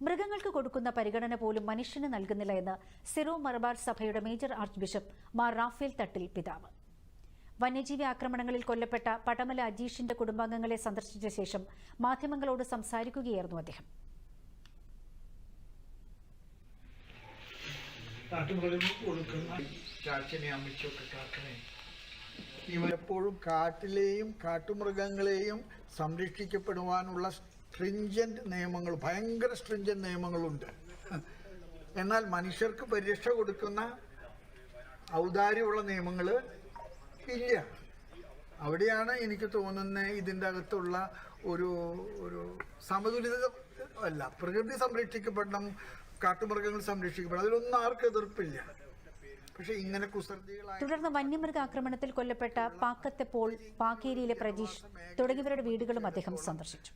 മൃഗങ്ങൾക്ക് കൊടുക്കുന്ന പരിഗണന പോലും മനുഷ്യന് നൽകുന്നില്ല എന്ന് സിറോ മലബാർ സഭയുടെ major archbishop Mar Raphael Thattil പിതാവ്. വന്യജീവി ആക്രമണങ്ങളിൽ കൊല്ലപ്പെട്ട പടമല അജീഷിന്റെ കുടുംബാംഗങ്ങളെ സന്ദർശിച്ച ശേഷം മാധ്യമങ്ങളോട് സംസാരിക്കുകയായിരുന്നു അദ്ദേഹം. കൊടുക്കുന്ന ചാച്ചനെ അമ്മച്ചൊക്കെ കാക്കണേ ഇവരെപ്പോഴും കാട്ടിലെയും കാട്ടുമൃഗങ്ങളെയും സംരക്ഷിക്കപ്പെടുവാനുള്ള സ്ട്രിഞ്ചന്റ് നിയമങ്ങൾ ഭയങ്കര സ്ട്രിഞ്ചന്റ് നിയമങ്ങളുണ്ട്. എന്നാൽ മനുഷ്യർക്ക് പരിരക്ഷ കൊടുക്കുന്ന ഔദാര്യമുള്ള നിയമങ്ങൾ ഇല്ല. അവിടെയാണ് എനിക്ക് തോന്നുന്നത് ഇതിന്റെ അകത്തുള്ള ഒരു ഒരു സമതുലിത അല്ല. പ്രകൃതി സംരക്ഷിക്കപ്പെടണം കാട്ടുമൃഗങ്ങൾ സംരക്ഷിക്കപ്പെടണം. അതിലൊന്നും ആർക്കും എതിർപ്പില്ല. തുടർന്ന് വന്യമൃഗ ആക്രമണത്തിൽ കൊല്ലപ്പെട്ട പാക്കത്തെ പോൾ പാക്കേരിയിലെ പ്രജീഷ് തുടങ്ങിയവരുടെ വീടുകളും അദ്ദേഹം സന്ദർശിച്ചു.